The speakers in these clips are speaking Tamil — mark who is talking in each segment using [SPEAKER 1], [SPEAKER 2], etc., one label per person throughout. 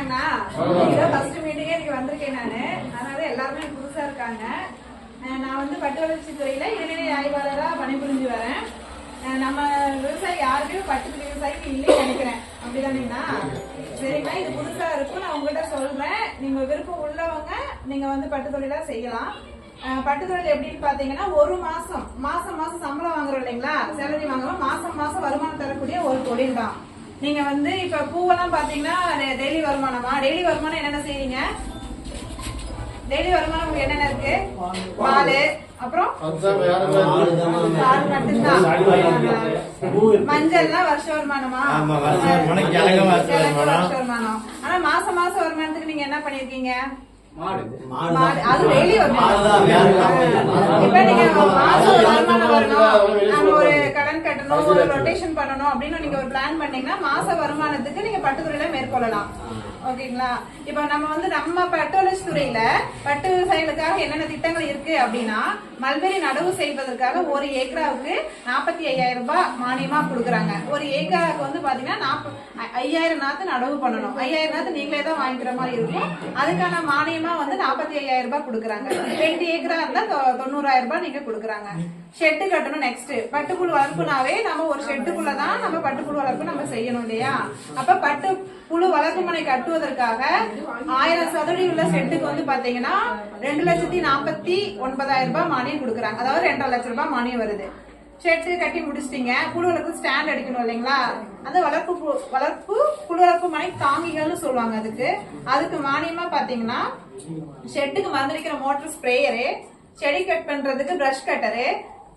[SPEAKER 1] என்னன்னா இதான் ஃபர்ஸ்ட் மீட்டிங்கே இன்னைக்கு வந்திருக்கேன் நானு. அதனால எல்லாருமே புதுசா இருக்காங்க. நான் வந்து பட்டு வளர்ச்சி துறையில இடைநிலை ஆய்வாளரா பணிபுரிஞ்சு வரேன். நம்ம விவசாயி யாருமே பட்டு விவசாயிக்கு இல்லைன்னு நினைக்கிறேன். அப்படிதானீங்களா சரிங்களா இது புதுசா இருக்கும். நான் உங்ககிட்ட சொல்றேன். நீங்க விருப்பம் உள்ளவங்க நீங்க வந்து பட்டு தொழிலா செய்யலாம். பட்டு தொழில் எப்படின்னு பாத்தீங்கன்னா ஒரு மாசம் மாசம் மாசம் சம்பளம் வாங்குறோம் இல்லைங்களா? சேலரி வாங்குறோம். மாசம் மாசம் வருமானம் தரக்கூடிய ஒரு தொழில் தான் நீங்க வந்து இப்ப பூவெல்லாம் பாத்தீங்கன்னா டெய்லி வருமானமா? டெய்லி வருமானம் என்னென்ன செய்றீங்க டெய்லி வருமானம் உங்களுக்கு என்னென்ன இருக்கு? பால். அப்புறம்? மஞ்சள்லாம் வருஷ வருமானமா?
[SPEAKER 2] வருமானம்,
[SPEAKER 1] ஆனா மாசம் மாசம் வருமானத்துக்கு நீங்க என்ன பண்ணிருக்கீங்க?
[SPEAKER 2] மாடு.
[SPEAKER 1] மாடு. அது டெய்லி. வருமானம். இப்ப நீங்க மாசம் ஒரு வருமானம் வரணும். நம்ம ஒரு கடன் கட்டணும் ஒரு ரொட்டேஷன் பண்ணணும் அப்படின்னு நீங்க ஒரு பிளான் பண்ணீங்கன்னா மாச வருமானத்துக்கு நீங்க பட்டுத்துறையில மேற்கொள்ளலாம். ஓகேங்களா? இப்ப நம்ம வந்து நம்ம பட்டோலஜி துறையில பட்டு விவசாயிகளுக்காக என்னென்ன திட்டங்கள் இருக்கு அப்படின்னா மல்பெரி நடவு செய்வதற்காக ஒரு ஏக்கராவுக்கு நாற்பத்தி ஐயாயிரம் ரூபாய் மானியமா கொடுக்குறாங்க. ஒரு ஏக்கராவுக்கு வந்து பாத்தீங்கன்னா ஐயாயிரம் நாத்து நடவு பண்ணணும். ஐயாயிரம் நாத்து நீங்களே தான் வாங்கிக்கிற மாதிரி இருக்கும். அதுக்கான மானியமா வந்து நாற்பத்தி ஐயாயிரம் ரூபாய் கொடுக்குறாங்க. ரெண்டு ஏக்கரா இருந்தா தொண்ணூறாயிரம் ரூபாய் நீங்க கொடுக்குறாங்க. ஷெட்டு கட்டணும் நெக்ஸ்ட் பட்டுப்புழு வளர்ப்புனாவே நம்ம ஒரு ஷெட்டுக்குள்ள தான் நம்ம பட்டுப்புழு வளர்ப்பு நம்ம செய்யணும் இல்லையா? அப்ப பட்டு புழு வளர்ப்புமனை கட்டுவதற்காக ஆயிரம் சதுரடி உள்ள செட்டுக்கு வந்து பாத்தீங்கன்னா ரெண்டு லட்சத்தி நாற்பத்தி ஒன்பதாயிரம் ரூபாய் மானியம் கொடுக்குறாங்க. அதாவது ரெண்டரை லட்சம் ரூபாய் மானியம் வருது. ஷெட்டு கட்டி முடிச்சிட்டீங்க. புழு வளர்ப்பு ஸ்டாண்ட் அடிக்கணும் இல்லைங்களா? அந்த வளர்ப்பு பு- வளர்ப்பு புழு வளர்ப்பு மனை தாங்கிகள்னு சொல்லுவாங்க அதுக்கு. அதுக்கு மானியமா பாத்தீங்கன்னா ஷெட்டுக்கு மருந்தடிக்கிற மோட்டர் ஸ்ப்ரேயரு செடி கட் பண்றதுக்கு ப்ரஷ் கட்டரு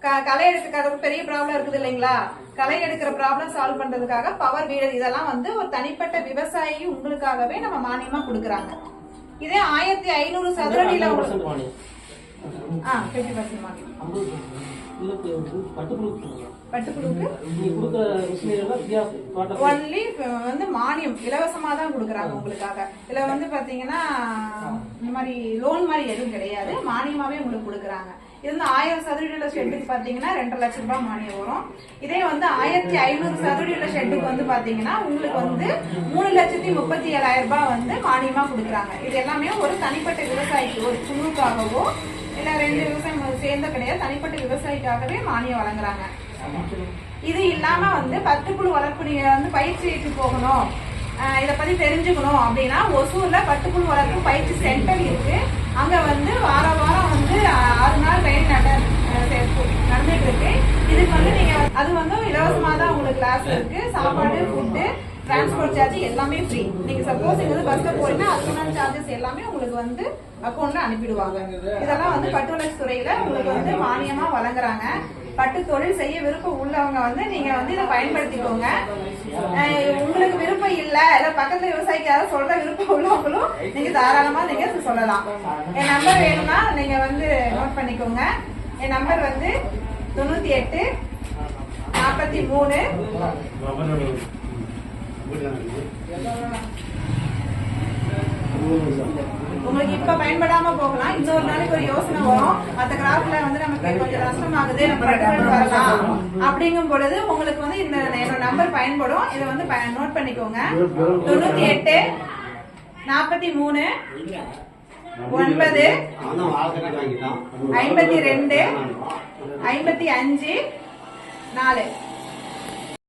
[SPEAKER 1] களை எடுக்கிற பெரிய ப்ராப்ளம் இருக்குது இல்லைங்களா? களை எடுக்கிற ப்ராப்ளம் சால்வ் பண்றதுக்காக பவர் வீடர் இதெல்லாம் வந்து ஒரு தனிப்பட்ட விவசாயி உங்களுக்காகவே நம்ம மானியமா கொடுக்குறாங்க. இதே ஆயிரத்தி ஐநூறு சதுரடியில உங்களுக்கு ஆ ஃபிஃப்டி பர்சன்ட் மானியம். ஒன்லி வந்து மானியம் இலவசமா தான் கொடுக்குறாங்க உங்களுக்காக. இதுல வந்து பாத்தீங்கன்னா இந்த மாதிரி லோன் மாதிரி எதுவும் கிடையாது. மானியமாவே உங்களுக்கு கொடுக்குறாங்க. இது வந்து ஆயிரம் சதுரடியுள்ள ஷெட்டுக்கு பாத்தீங்கன்னா ரெண்டரை லட்சம் ரூபாய் மானியம் வரும். இதே வந்து ஆயிரத்தி ஐநூறு சதுரடியுள்ள ஷெட்டுக்கு வந்து பாத்தீங்கன்னா உங்களுக்கு வந்து மூணு லட்சத்தி முப்பத்தி ஏழாயிரம் ரூபாய் வந்து மானியமா கொடுக்குறாங்க. இது எல்லாமே ஒரு தனிப்பட்ட விவசாயிக்கு ஒரு குழுக்காகவோ இல்ல ரெண்டு விவசாயம் சேர்ந்த கிடையாது தனிப்பட்ட விவசாயிக்காகவே மானியம் வழங்குறாங்க. இது இல்லாம வந்து பட்டுப்புழு வளர்ப்பு நீங்க வந்து பயிற்சிக்கு போகணும். இதை பற்றி பத்தி தெரிஞ்சுக்கணும் அப்படின்னா ஒசூர்ல பட்டுப்புழு வளர்ப்பு பயிற்சி சென்டர் இருக்கு. அங்க வந்து வார வந்து ஆ- ஆறு நாள் ட்ரெயின் நடந்துட்டு இருக்கு இதுக்கு வந்து நீங்க அது வந்து இலவசமா தான் உங்களுக்கு கிளாஸ் இருக்கு. சாப்பாடு ஃபுட்டு டிரான்ஸ்போர்ட் சார்ஜ் எல்லாமே ஃப்ரீ நீங்க சப்போஸ் இங்க வந்து பஸ்ல போறீங்கன்னா அதுக்கான சார்ஜஸ் எல்லாமே உங்களுக்கு வந்து அக்கௌண்ட்ல அனுப்பிடுவாங்க. இதெல்லாம் வந்து பட்டுவளர்ச்சி துறையில உங்களுக்கு வந்து மானியமா வழங்குறாங்க. பட்டு தொழில் செய்ய விருப்பம் உள்ளவங்க வந்து நீங்க வந்து இதை பயன்படுத்திக்கோங்க. உங்களுக்கு விருப்பம் இல்ல இல்ல பக்கத்துல விவசாயிக்கு யாராவது சொல்ற விருப்பம் உள்ளவங்களும் நீங்க தாராளமா நீங்க சொல்லலாம். என் நம்பர் வேணும்னா நீங்க வந்து நோட் பண்ணிக்கோங்க. என் நம்பர் வந்து தொண்ணூத்தி எட்டு நாற்பத்தி மூணு. உங்களுக்கு இப்ப பயன்படாம போகலாம். இன்னொரு நாளைக்கு ஒரு யோசனை வரும். அந்த கிராஃப்ட்ல வந்து நமக்கு கொஞ்சம் நஷ்டமாகுது. நம்ம வரலாம். அப்படிங்கும் பொழுது உங்களுக்கு வந்து இந்த என்னோட நம்பர் பயன்படும். இதை வந்து நோட் பண்ணிக்கோங்க. தொண்ணூத்தி எட்டு நாற்பத்தி மூணு ஒன்பது ஐம்பத்தி ரெண்டு ஐம்பத்தி அஞ்சு 4